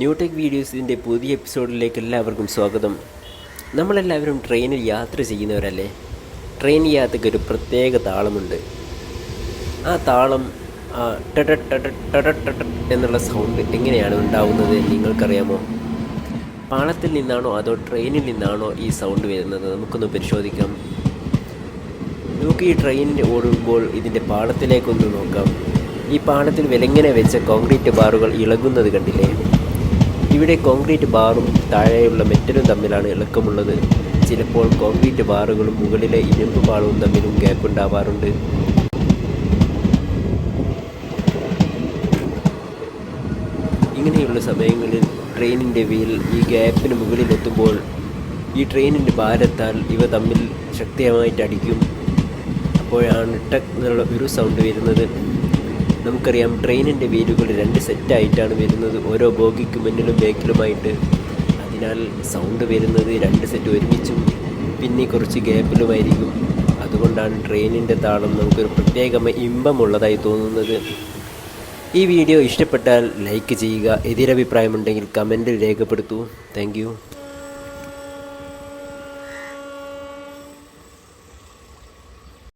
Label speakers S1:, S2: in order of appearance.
S1: Newtech വീഡിയോസിന്റെ പുതിയ എപ്പിസോഡിലേക്ക് എല്ലാവർക്കും സ്വാഗതം. നമ്മളെല്ലാവരും ട്രെയിനിൽ യാത്ര ചെയ്യുന്നവരല്ലേ? ട്രെയിൻ യാത്രയ്ക്ക് ഒരു പ്രത്യേക താളമുണ്ട്. ആ താളം ടട എന്നുള്ള സൗണ്ട് എങ്ങനെയാണ് ഉണ്ടാവുന്നത് എന്ന് നിങ്ങൾക്കറിയാമോ പാളത്തിൽ നിന്നാണോ അതോ ട്രെയിനിൽ നിന്നാണോ ഈ സൗണ്ട് വരുന്നത് നമുക്കൊന്ന് പരിശോധിക്കാം നമുക്ക് ഈ ട്രെയിനിൽ ഓടുമ്പോൾ ഇതിന്റെ പാളത്തിലേക്കൊന്ന് നോക്കാം ഈ പാളത്തിൽ വിലങ്ങനെ വെച്ച കോൺക്രീറ്റ് ബാറുകൾ ഇളകുന്നത് കണ്ടില്ലേ ഇവിടെ കോൺക്രീറ്റ് ബാറും താഴെയുള്ള മെറ്റലും തമ്മിലാണ് ഇളക്കമുള്ളത്. ചിലപ്പോൾ കോൺക്രീറ്റ് ബാറുകളും മുകളിലെ ഇരുമ്പ് പാളവും തമ്മിലും ഗ്യാപ്പ് ഉണ്ടാവാറുണ്ട്. ഇങ്ങനെയുള്ള സമയങ്ങളിൽ ട്രെയിനിന്റെ വീൽ ഈ ഗ്യാപ്പിന് മുകളിലെത്തുമ്പോൾ ഈ ട്രെയിനിന്റെ ഭാരത്താൽ ഇവ തമ്മിൽ ശക്തിയായിട്ട് അടിക്കും. അപ്പോഴാണ് ടെക് എന്നുള്ള ഒരു സൗണ്ട് വരുന്നത്. നമുക്കറിയാം ട്രെയിനിന്റെ വീലുകൾ രണ്ട് സെറ്റായിട്ടാണ് വരുന്നത്. ഓരോ ബോഗിക്ക് മുന്നിലും ബാക്കിലുമായിട്ട്. അതിനാൽ സൗണ്ട് വരുന്നത് രണ്ട് സെറ്റ് ഒരുമിച്ചും പിന്നെ കുറച്ച് ഗ്യാപ്പിലുമായിരിക്കും. അതുകൊണ്ടാണ് ട്രെയിനിന്റെ താളം നമുക്കൊരു പ്രത്യേക ഇമ്പമുള്ളതായി തോന്നുന്നത്. ഈ വീഡിയോ ഇഷ്ടപ്പെട്ടാൽ ലൈക്ക് ചെയ്യുക. എതിരഭിപ്രായമുണ്ടെങ്കിൽ കമന്റിൽ രേഖപ്പെടുത്തൂ. താങ്ക്